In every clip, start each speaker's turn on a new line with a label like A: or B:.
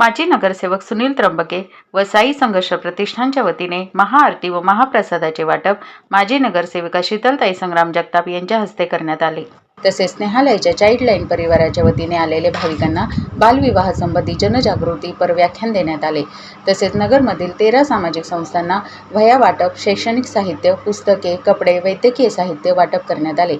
A: माजी नगरसेवक सुनील त्र्यंबके व साई संघर्ष प्रतिष्ठानच्या वतीने महाआरती व महाप्रसादाचे वाटप माजी नगरसेविका शीतलताई संग्राम जगताप यांच्या हस्ते करण्यात आले. तसेच स्नेहालयाच्या चाइल्डलाईन परिवाराच्या वतीने आलेले भाविकांना बालविवाहासंबंधी जनजागृती पर व्याख्यान देण्यात आले. तसेच नगरमधील तेरा सामाजिक संस्थांना वह्या वाटप शैक्षणिक साहित्य पुस्तके कपडे वैद्यकीय साहित्य वाटप करण्यात आले.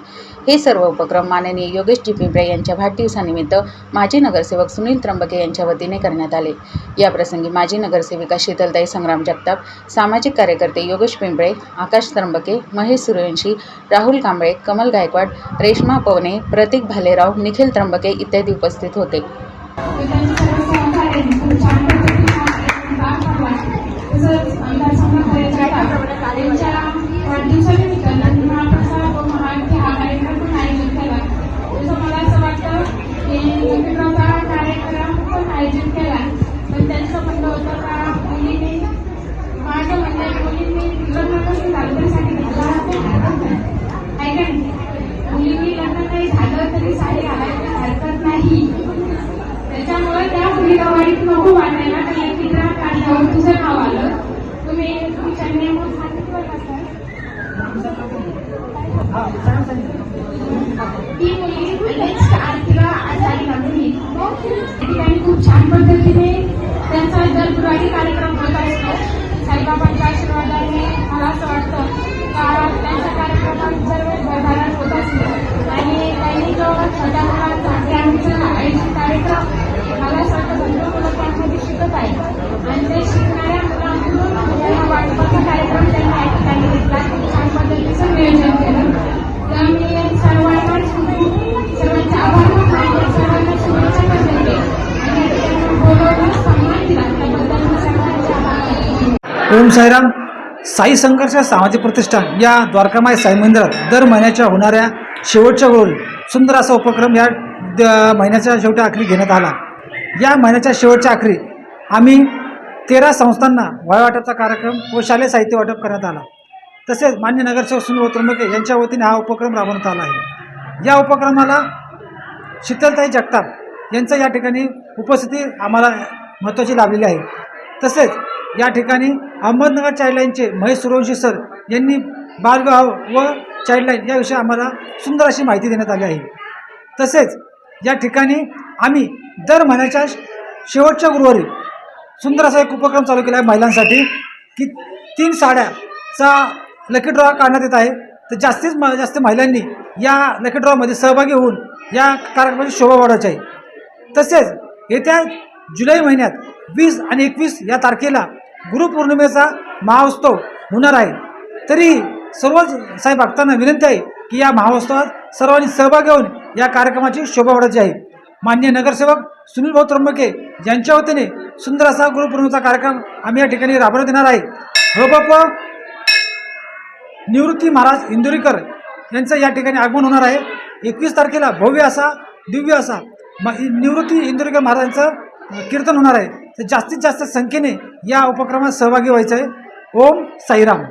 A: हे सर्व उपक्रम माननीय योगेश जी पिंपळे यांच्या वाढदिवसानिमित्त माजी नगरसेवक सुनील त्र्यंबके यांच्या वतीने करण्यात आले. याप्रसंगी माजी नगरसेविका शीतलताई संग्राम जगताप सामाजिक कार्यकर्ते योगेश पिंपळे आकाश त्र्यंबके महेश सूर्यवंशी राहुल कांबळे कमल गायकवाड रेश्मा पवने प्रतीक भालेराव निखिल त्र्यंबके इत्यादी उपस्थित होते.
B: ओम साईराम. साई संघर्ष सामाजिक प्रतिष्ठान या द्वारकामाई साई मंदिरात दर महिन्याच्या होणाऱ्या शेवटच्या वेळी सुंदर असा उपक्रम या द- महिन्याच्या शेवटच्या आखरी घेण्यात आला. या महिन्याच्या शेवटच्या आखरी आम्ही तेरा संस्थांना वय वाटपचा कार्यक्रम व शालेय साहित्य वाटप करण्यात आला. तसेच मान्य नगरसेवक सुनील त्र्यंबके यांच्या वतीने हा उपक्रम राबवण्यात आला आहे. या उपक्रमाला शीतलताई जगताप यांचं या ठिकाणी उपस्थिती आम्हाला महत्त्वाची लाभलेली आहे. तसेच या ठिकाणी अहमदनगर चाइल्डलाईनचे महेश सूर्यवंशी सर यांनी बालविवाह व चाइल्डलाईन याविषयी आम्हाला सुंदर अशी माहिती देण्यात आली आहे. तसेच या ठिकाणी आम्ही दर महिन्याच्या शेवटच्या गुरुवारी सुंदर असा एक उपक्रम चालू केला आहे महिलांसाठी की तीन साड्याचा लकी ड्रॉ काढण्यात येत आहे. तर जास्तीत म जास्त महिलांनी या लकी ड्रॉमध्ये सहभागी होऊन या कार्यक्रमाची शोभा वाढवायची आहे. तसेच येत्या जुलै महिन्यात वीस आणि एकवीस या तारखेला गुरुपौर्णिमेचा महाउत्सव होणार आहे. तरीही सर्व साहेब भक्तांना विनंती आहे की या महाउत्सवात सर्वांनी सहभाग घेऊन या कार्यक्रमाची शोभा वाढायची आहे मान्य नगरसेवक सुनील भाऊ त्र्यंबके यांच्या वतीने सुंदर असा गुरुपौर्णिमेचा कार्यक्रम आम्ही या ठिकाणी राबवण्यात येणार आहे. बाप्पा निवृत्ती महाराज इंदुरीकर यांचं या ठिकाणी आगमन होणार आहे. एकवीस तारखेला भव्य असा दिव्य असा म निवृत्ती इंदुरीकर महाराजांचं कीर्तन होणार आहे. तर जास्तीत जास्त संख्येने या उपक्रमात सहभागी व्हायचं आहे. ओम साईराम.